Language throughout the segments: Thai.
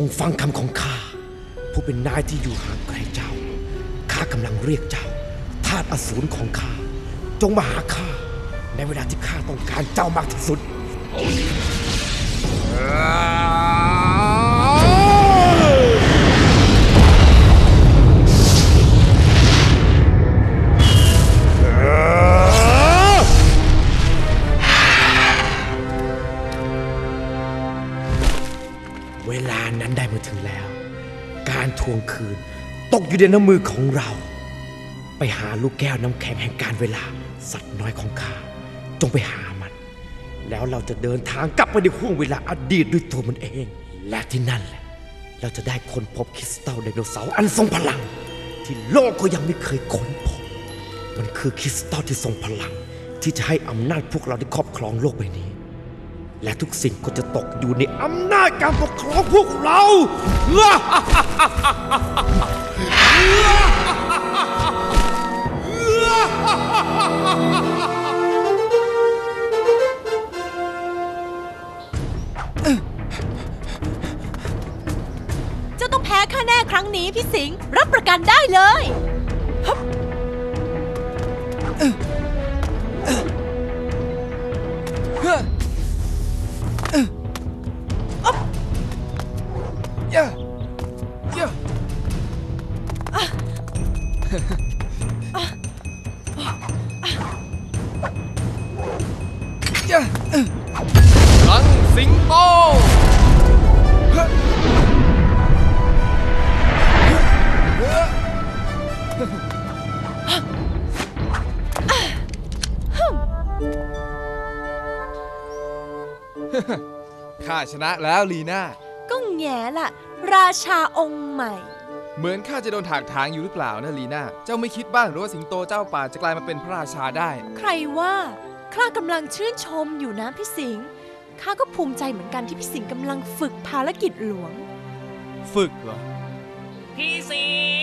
จงฟังคำของข้าผู้เป็นนายที่อยู่ห่างไกลเจ้าข้ากำลังเรียกเจ้าทาสอสูรของข้าจงมาหาข้าในเวลาที่ข้าต้องการเจ้ามากที่สุด ลานั้นได้มาถึงแล้ว การทวงคืน ตกอยู่ในน้ำมือของเรา ไปหาลูกแก้วน้ำแข็งแห่งการเวลา สัตว์น้อยของข้าจงไปหามัน แล้วเราจะเดินทางกลับไปในห่วงเวลาอดีตด้วยตัวมันเอง และที่นั่นแหละ เราจะได้ค้นพบคริสตัลไดโนเสาร์อันทรงพลัง ที่โลกก็ยังไม่เคยค้นพบ มันคือคริสตัลที่ทรงพลัง ที่จะให้อำนาจพวกเราได้ครอบครองโลกใบนี้ และทุกสิ่งก็จะตกอยู่ในอำนาจการปกครองพวกเราเจ้าต้องแพ้ข้าแน่ครั้งนี้พี่สิงห์รับประกันได้เลย ลังสิงโตข้าชนะแล้วลีน่า ก็แง่ละ ราชาองค์ใหม่ เหมือนข้าจะโดนถากถางอยู่หรือเปล่านะลีน่า เจ้าไม่คิดบ้างหรือว่าสิงโตเจ้าป่าจะกลายมาเป็นพระราชาได้ ใครว่าข้ากำลังชื่นชมอยู่นะพี่สิงห์ข้าก็ภูมิใจเหมือนกันที่พี่สิงห์กำลังฝึกภารกิจหลวง ฝึกเหรอ พี่สิงห์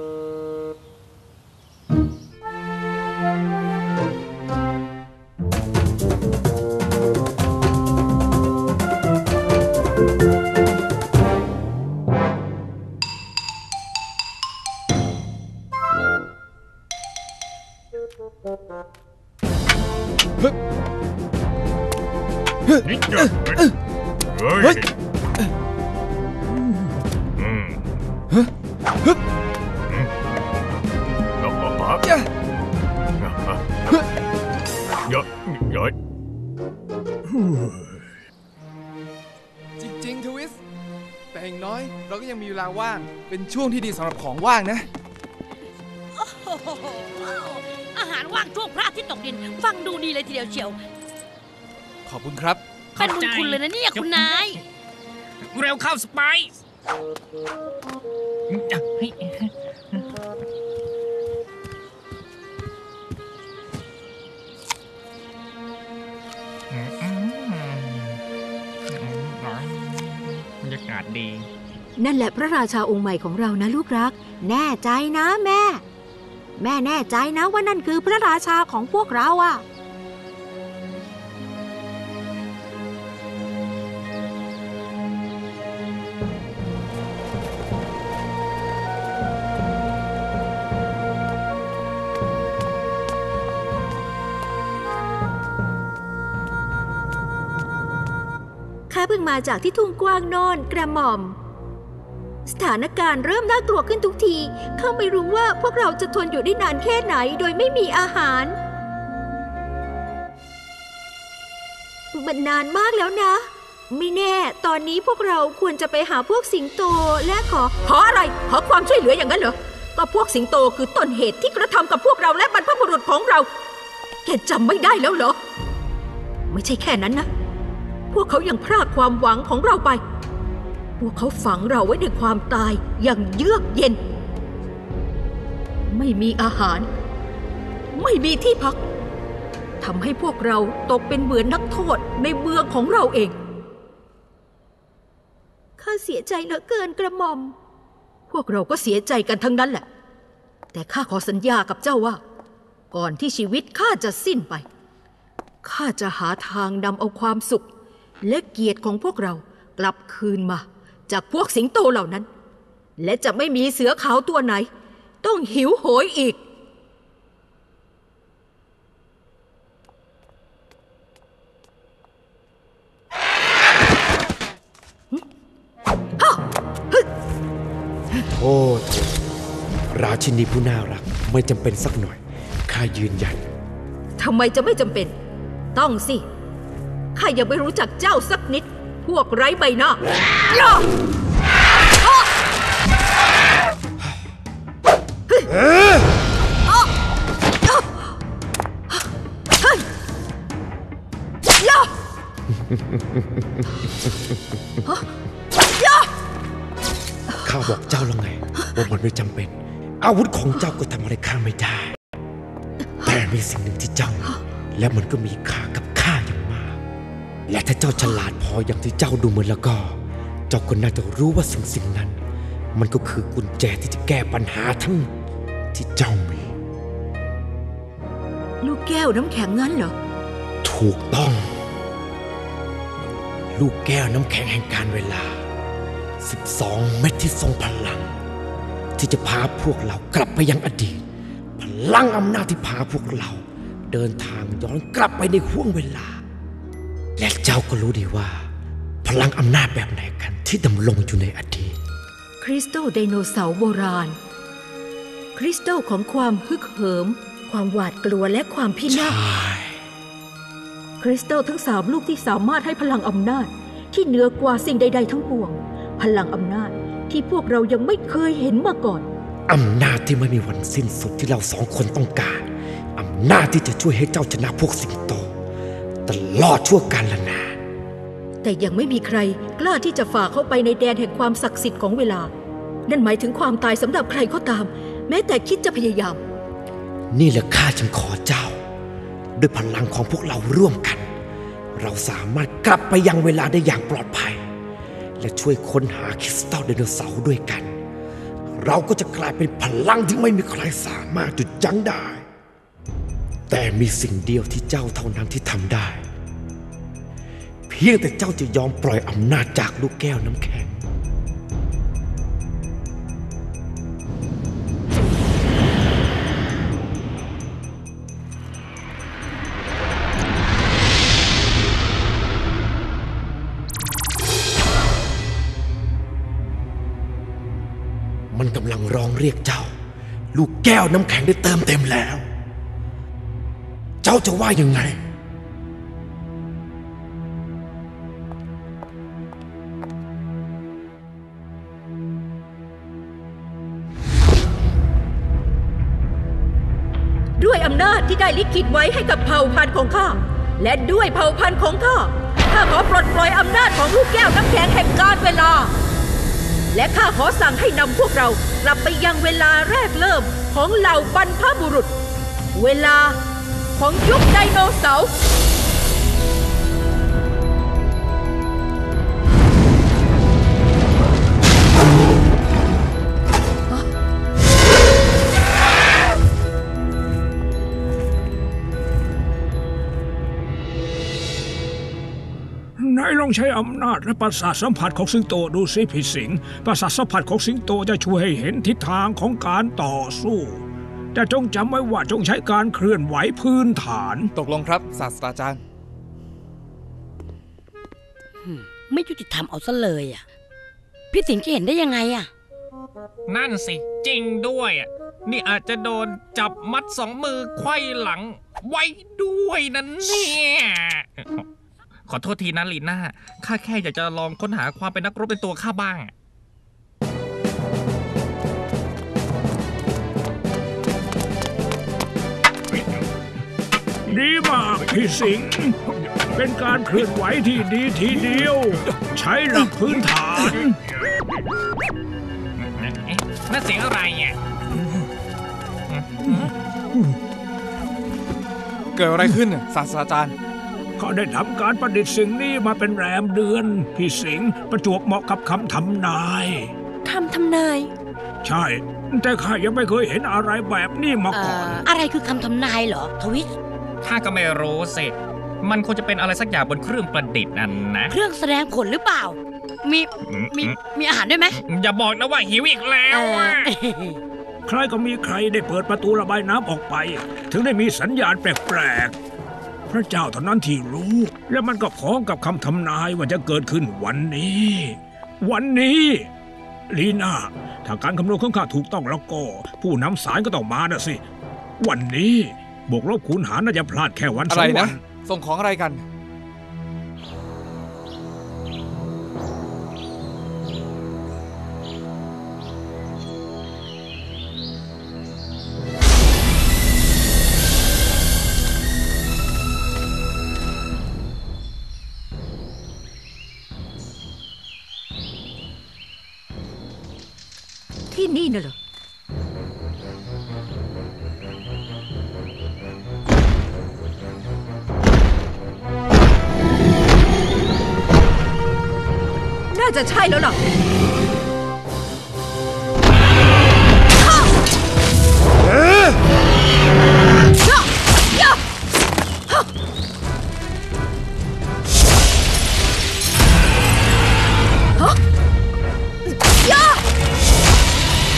uh... เป็นช่วงที่ดีสำหรับของว่างนะ โอ้โหอาหารว่างทั่วพระอาทิตย์ตกดิน ฟังดูดีเลยทีเดียวเชียว ขอบคุณครับ เป็นบุญคุณเลยนะเนี่ยคุณนาย เร็วเข้าสไปซ์บรรยากาศดี นั่นแหละพระราชาองค์ใหม่ของเรานะลูกรัก แน่ใจนะแม่ แม่แน่ใจนะว่านั่นคือพระราชาของพวกเราอะข้าเพิ่งมาจากที่ทุ่งกว้างโนอนกระหม่อม ถานการณ์เริ่มน่ากลัวขึ้นทุกที เขาไม่รู้ว่าพวกเราจะทนอยู่ได้นานแค่ไหนโดยไม่มีอาหาร มันนานมากแล้วนะ ไม่แน่ ตอนนี้พวกเราควรจะไปหาพวกสิงโตและขอ ขออะไร ขอความช่วยเหลืออย่างนั้นเหรอ ก็พวกสิงโตคือต้นเหตุที่กระทำกับพวกเราและบรรพบุรุษของเรา แกจำไม่ได้แล้วเหรอ ไม่ใช่แค่นั้นนะ พวกเขายังพรากความหวังของเราไป พวกเขาฝังเราไว้ในความตายอย่างเยือกเย็น ไม่มีอาหาร ไม่มีที่พักทำให้พวกเราตกเป็นเหมือนนักโทษในเมืองของเราเอง ข้าเสียใจเหลือเกินกระหม่อม พวกเราก็เสียใจกันทั้งนั้นแหละ แต่ข้าขอสัญญากับเจ้าว่า ก่อนที่ชีวิตข้าจะสิ้นไป ข้าจะหาทางนำเอาความสุข และเกียรติของพวกเรากลับคืนมา จากพวกสิงโตเหล่านั้น และจะไม่มีเสือขาวตัวไหน ต้องหิวโหยอีก โอ้โถราชินีผู้น่ารัก ไม่จำเป็นสักหน่อย ข้ายืนยัน ทำไมจะไม่จำเป็น ต้องสิ ข้ายังไม่รู้จักเจ้าสักนิด พวกไร้ใบหน้าย่าเฮ้ยย่ายาข้าบอกเจ้าแล้วไงว่ามันไม่จำเป็น อาวุธของเจ้าก็ทำอะไรข้าไม่ได้ แต่มีสิ่งหนึ่งที่เจ้า และมันก็มีค่ากับ และถ้าเจ้าฉลาดพออย่างที่เจ้าดูเหมือนแล้วก็ เจ้าก็น่าจะรู้ว่าสิ่งสิ่งนั้น มันก็คือกุญแจที่จะแก้ปัญหาทั้งหมดที่เจ้ามี ลูกแก้วน้ำแข็งงั้นเหรอ ถูกต้อง ลูกแก้วน้ำแข็งแห่งการเวลา 12 เม็ดที่ทรงพลัง ที่จะพาพวกเรากลับไปยังอดีต พลังอำนาจที่พาพวกเรา เดินทางย้อนกลับไปในห่วงเวลา และเจ้าก็รู้ดีว่า พลังอำนาจแบบไหนกันที่ดำรงอยู่ในอดีตคริสตัลไดโนเสาร์โบราณ คริสตัลของความฮึกเหิม ความหวาดกลัวและความพินาศใช่คริสตัลทั้งสามลูกที่สามารถให้พลังอำนาจที่เหนือกว่าสิ่งใด ๆ ทั้งปวง พลังอำนาจที่พวกเรายังไม่เคยเห็นมาก่อนอำนาจที่ไม่มีวันสิ้นสุดที่เราสองคนต้องการอำนาจที่จะช่วยให้เจ้าชนะพวกสิงโต ตลอดชั่วการละนานแต่ยังไม่มีใครกล้าที่จะฝ่าเข้าไปในแดนแห่งความศักดิ์สิทธิ์ของเวลา นั่นหมายถึงความตายสำหรับใครก็ตาม แม้แต่คิดจะพยายาม นี่แหละข้าจึงขอเจ้า ด้วยพลังของพวกเราร่วมกัน เราสามารถกลับไปยังเวลาได้อย่างปลอดภัย และช่วยค้นหาคริสตัลไดโนเสาร์ด้วยกัน เราก็จะกลายเป็นพลังที่ไม่มีใครสามารถหยุดยั้งได้แต่มีสิ่งเดียวที่เจ้าเท่านั้นที่ทำได้เพียงแต่เจ้าจะยอมปล่อยอำนาจจากลูกแก้วน้ำแข็งมันกำลังร้องเรียกเจ้า ลูกแก้วน้ำแข็งได้เติมเต็มแล้ว เจ้าจะว่ายังไง นาจที่ได้ลิขิตไว้ให้กับเผ่าพันธุ์ของข้า และด้วยเผ่าพันธุ์ของข้า ข้าขอปลดปล่อยอำนาจของลูกแก้วน้ำแข็งแห่งการเวลา และข้าขอสั่งให้นำพวกเรากลับไปยังเวลาแรกเริ่มของเหล่าบรรพบุรุษ เวลาของยุคไดโนเสาร์ ลองใช้อำนาจและประสาทสัมผัสของสิงโตดูสิพี่สิงห์ประสาทสัมผัสของสิงโตจะช่วยให้เห็นทิศทางของการต่อสู้ แต่จงจำไว้ว่าจงใช้การเคลื่อนไหวพื้นฐาน ตกลงครับศาสตราจารย์ ไม่ยุติธรรมเอาซะเลยอะ พี่สิงห์จะเห็นได้ยังไงอะ นั่นสิ จริงด้วยอะนี่อาจจะโดนจับมัดสองมือไขว้หลัง ไว้ด้วยนั่นเนี่ย ขอโทษทีนะลีน่าข้าแค่อยากจะลองค้นหาความเป็นนักรบในตัวข้าบ้าง ดีมากพี่สิงเป็นการเคลื่อนไหวที่ดีทีเดียว ใช้หลักพื้นฐานน่าเสียงอะไรอะเกิดอะไรขึ้นน่ะศาสตราจารย์ เขาได้ทำการประดิษฐ์สิ่งนี้มาเป็นแรมเดือน พี่สิงห์ประจวบเหมาะกับคำทำนายคำทำนาย ใช่ แต่ข้ายังไม่เคยเห็นอะไรแบบนี้มาเอ่ก่อนออะไรคือคำทำนายเหรอทวิสข้าก็ไม่รู้สิมันคงจะเป็นอะไรสักอย่างบนเครื่องประดิษฐ์นั่นนะ เครื่องแสดงผลหรือเปล่า มีอืมมีมีอาหารด้วยไหมอย่าบอกนะว่าหิวอีกแล้เอวออะใครก็มีใครได้เปิดประตูระบายน้ำออกไป ถึงได้มีสัญญาณแปลกๆ พระเจ้าเท่านั้นที่รู้ และมันก็พ้องกับคำทำนายว่าจะเกิดขึ้นวันนี้ วันนี้ลีน่าถ้าการคำนวณของข้าถูกต้องแล้วก็ ผู้นำสารก็ต้องมานะสิ วันนี้บวกลบคูณหารน่าจะพลาดแค่วันสองวันส่งของอะไรกัน จะใช่แล้วล่ะ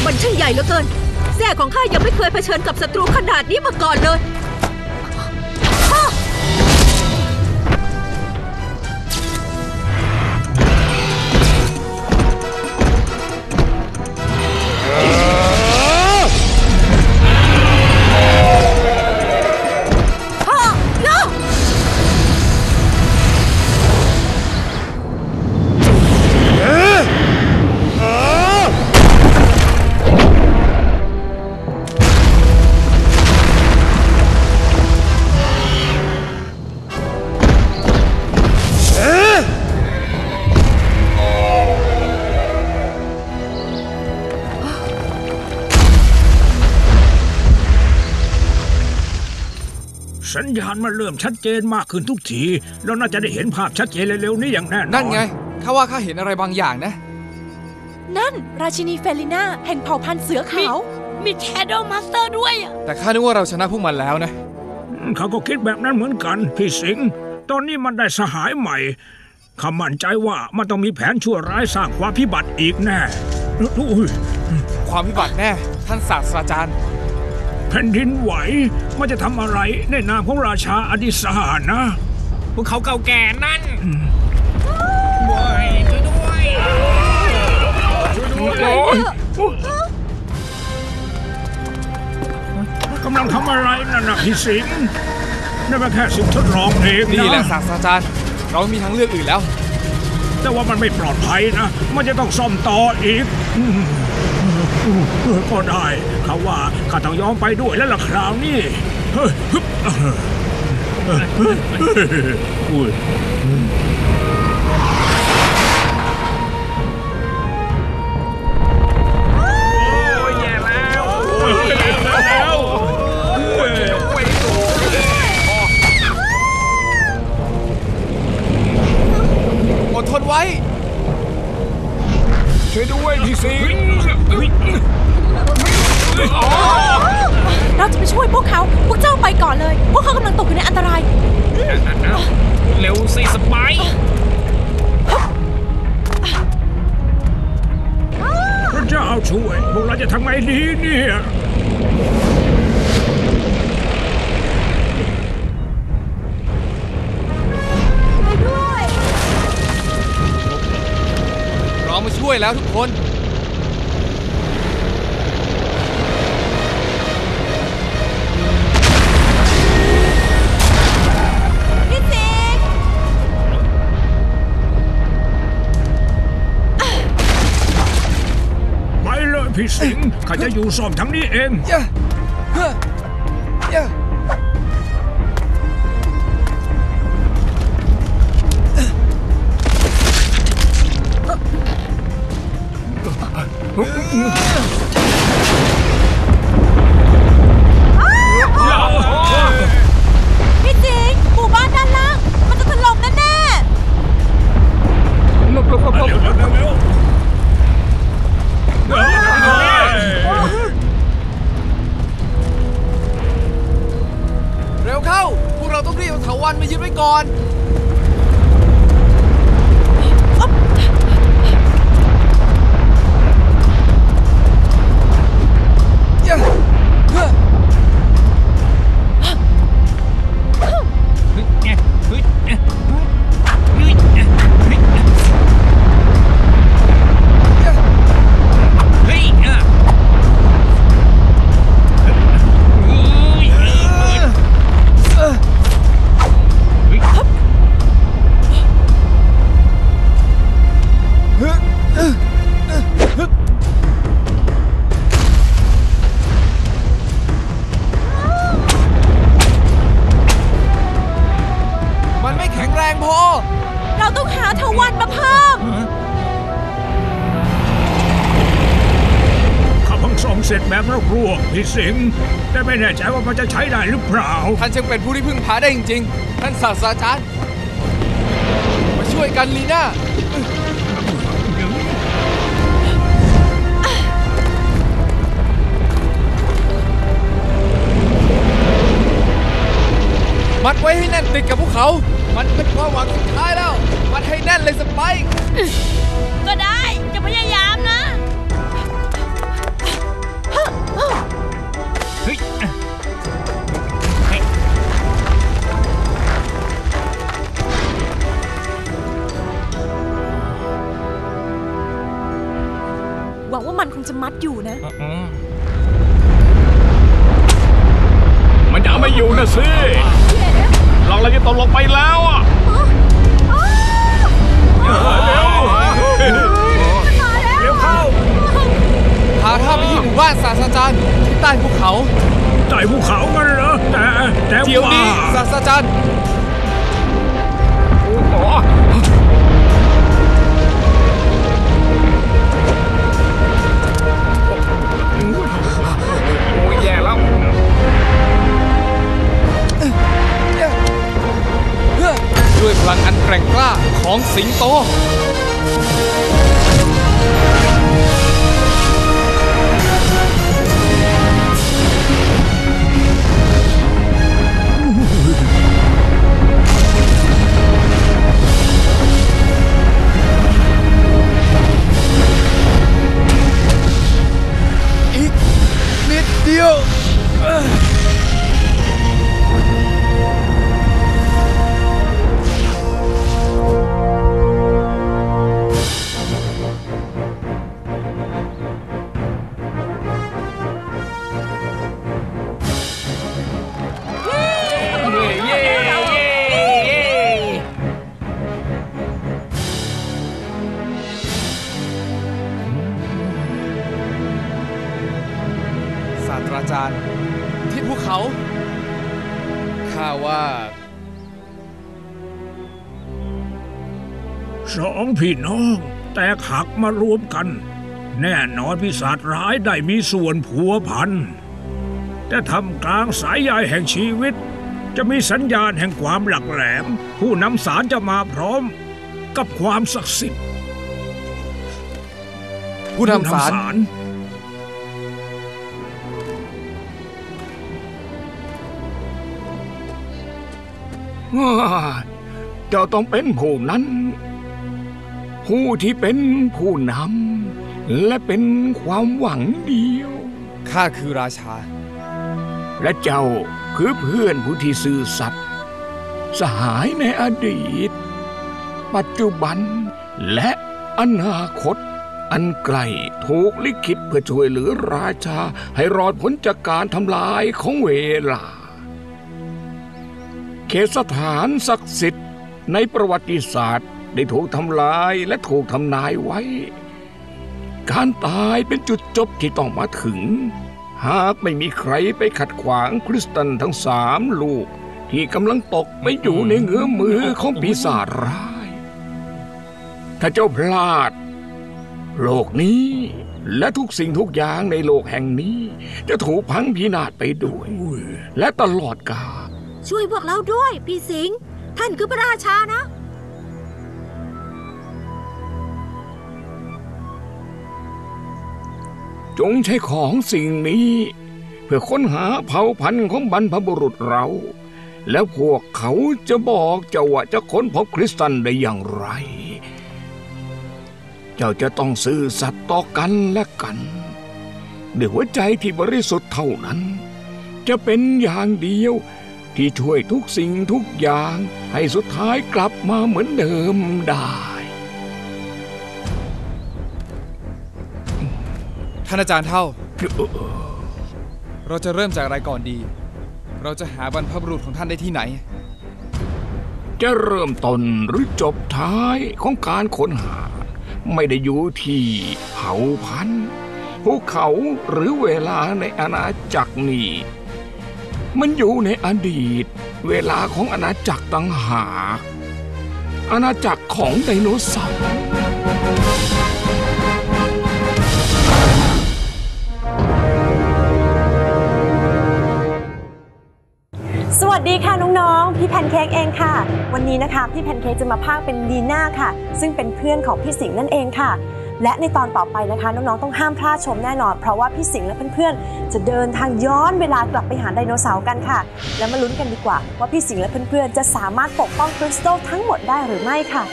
มันช่างใหญ่เหลือเกินแส่ของข้ายังไม่เคยเผชิญกับศัตรูขนาดนี้มาก่อนเลย ญญาณมันเริ่มชัดเจนมากขึ้นทุกทีเราน่าจะได้เห็นภาพชัดเจนเร็วๆนี้อย่างแน่นอนนั่นไงข้าว่าข้าเห็นอะไรบางอย่างนะ นั่น ราชินีเฟลิน่าแห่งเผ่าพันธุ์เสือขาวมีแชโดว์มาสเตอร์ด้วยอะแต่ข้านึกว่าเราชนะพวกมันแล้วนะเขาก็คิดแบบนั้นเหมือนกัน พี่สิงห์ตอนนี้มันได้สหายใหม่ข้ามั่นใจว่ามันต้องมีแผนชั่วร้ายสร้างความพิบัติอีกแน่อุ้ยความพิบัติแน่ ท่านศาสตราจารย์ แผ่นดินไหว มันจะทำอะไรในนามของราชาอดิสานะ พวกเขาเก่าแก่นั่นบอยช่วยด้วยช่วยด้วยกำลังทำอะไรนั่นนะพี่สิงห์นั่นเป็นแค่สิ่งทดลองเองนี่แหละนะศาสตราจารย์ เราไม่มีทางเลือกอื่นแล้ว แต่ว่ามันไม่ปลอดภัยนะ มันจะต้องซ่อมต่ออีกอืม ก็ได้เขาว่าข้าต้องยอมไปด้วยแล้วล่ะคราวนี้เฮ้ยอุ้ยโอ้ยแย่แล้วโอ้ยแล้วอดทนไว้ ช่วยด้วยพี่สิงห์เราจะไปช่วยพวกเขา พวกเจ้าไปก่อนเลย พวกเขากำลังตกอยู่ในอันตราย เร็วสิสไปร์พระเจ้าช่วยพวกเราจะทำไงดีเนี่ย แล้วทุกคนพี่สิงห์ไปเลยพี่สิงห์ข้าจะอยู่ซ่อมทั้งนี้เองย่าเฮ้ พี่ สิงห์แต่ไม่แน่ใจว่ามันจะใช้ได้หรือเปล่า ท่านจึงเป็นผู้ที่พึ่งพาได้จริงๆ ท่านศาสตราจารย์ มาช่วยกันลีน่า มัดไว้ให้แน่นติดกับภูเขา มันเป็นความหวังสุดท้ายแล้ว มัดให้แน่นเลยสไปค์ก็ได้จะพยายาม เฮ้ยเฮ้ยหวังว่ามันคงจะมัดอยู่นะอืมมันจะเอาไม่อยู่นะสิ เราเลยจะตกลงไปแล้วอะ เขากันเหรอแต่แต่เดี๋ยวว่านี้ศาสตราจารย์โอ้โอ้ยแย่แล้วเพื่อด้วยพลังอันแกร่งกล้าของสิงโต สองพี่น้องแตกหักมารวมกัน แน่นอนพิศาจร้ายได้มีส่วนผัวพัน แต่ทำกลางสายใยแห่งชีวิต จะมีสัญญาณแห่งความหลักแหลม ผู้นำสารจะมาพร้อมกับความศักดิ์สิทธิ์ผู้นำสาร เจ้าต้องเป็นผู้นั้น ผู้ที่เป็นผู้นำและเป็นความหวังเดียว ข้าคือราชา และเจ้าคือเพื่อนผู้ที่ซื่อสัตย์สหายในอดีต ปัจจุบันและอนาคต อันไกลถูกลิขิตเพื่อช่วยเหลือราชาให้รอดพ้นจากการทำลายของเวลา เขตสถานศักดิ์สิทธิ์ในประวัติศาสตร์ได้ถูกทำลายและถูกทำนายไว้ การตายเป็นจุดจบที่ต้องมาถึง หากไม่มีใครไปขัดขวางคริสตันทั้งสามลูก ที่กำลังตกไปอยู่ในเงื้อมมือของปีศาจร้าย ถ้าเจ้าพลาด โลกนี้และทุกสิ่งทุกอย่างในโลกแห่งนี้ จะถูกพังพินาศไปด้วย และตลอดกาล ช่วยพวกเราด้วย พี่สิงห์ท่านคือพระราชานะ จงใช้ของสิ่งนี้ เพื่อค้นหาเผ่าพันธุ์ของบรรพบุรุษเรา แล้วพวกเขาจะบอกเจ้าว่าจะค้นพบคริสตันได้อย่างไร เจ้าจะต้องซื่อสัตย์ต่อกันและกันด้วยหัวใจที่บริสุทธิ์เท่านั้น จะเป็นอย่างเดียว ที่ช่วยทุกสิ่งทุกอย่างให้สุดท้ายกลับมาเหมือนเดิมได้ท่านอาจารย์เท่า เราจะเริ่มจากอะไรก่อนดี เราจะหาบรรพบุรุษของท่านได้ที่ไหน จะเริ่มต้นหรือจบท้ายของการค้นหา ไม่ได้อยู่ที่เผ่าพันธุ์ภูเขาหรือเวลาในอาณาจักรนี้ มันอยู่ในอดีต เวลาของอาณาจักรต่างหา อาณาจักรของไดโนเสาร์สวัสดีค่ะน้องๆ พี่แพนเค้กเองค่ะ วันนี้นะคะ พี่แพนเค้กจะมาพากเป็นดีน่าค่ะ ซึ่งเป็นเพื่อนของพี่สิงห์นั่นเองค่ะ และในตอนต่อไปนะคะน้องๆต้องห้ามพลาดชมแน่นอน เพราะว่าพี่สิงห์และเพื่อนๆ จะเดินทางย้อนเวลากลับไปหาไดโนเสาร์กันค่ะ แล้วมาลุ้นกันดีกว่า ว่าพี่สิงห์และเพื่อนๆ จะสามารถปกป้องคริสตัลทั้งหมดได้หรือไม่ค่ะ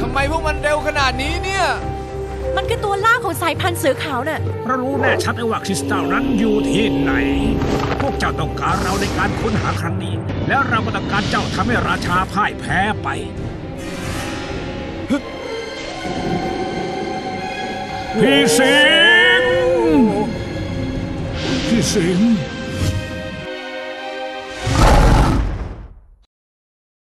ทำไมพวกมันเร็วขนาดนี้เนี่ย มันคือตัวล่าของสายพันธุ์เสือขาวน่ะ เรารู้แน่ชัดเลยว่าคริสตัลนั้นอยู่ที่ไหน พวกเจ้าต้องการเราในการค้นหาครั้งนี้ แล้วเราก็ต้องการเจ้าทำให้ราชาพ่ายแพ้ไป พี่สิงพี่สิง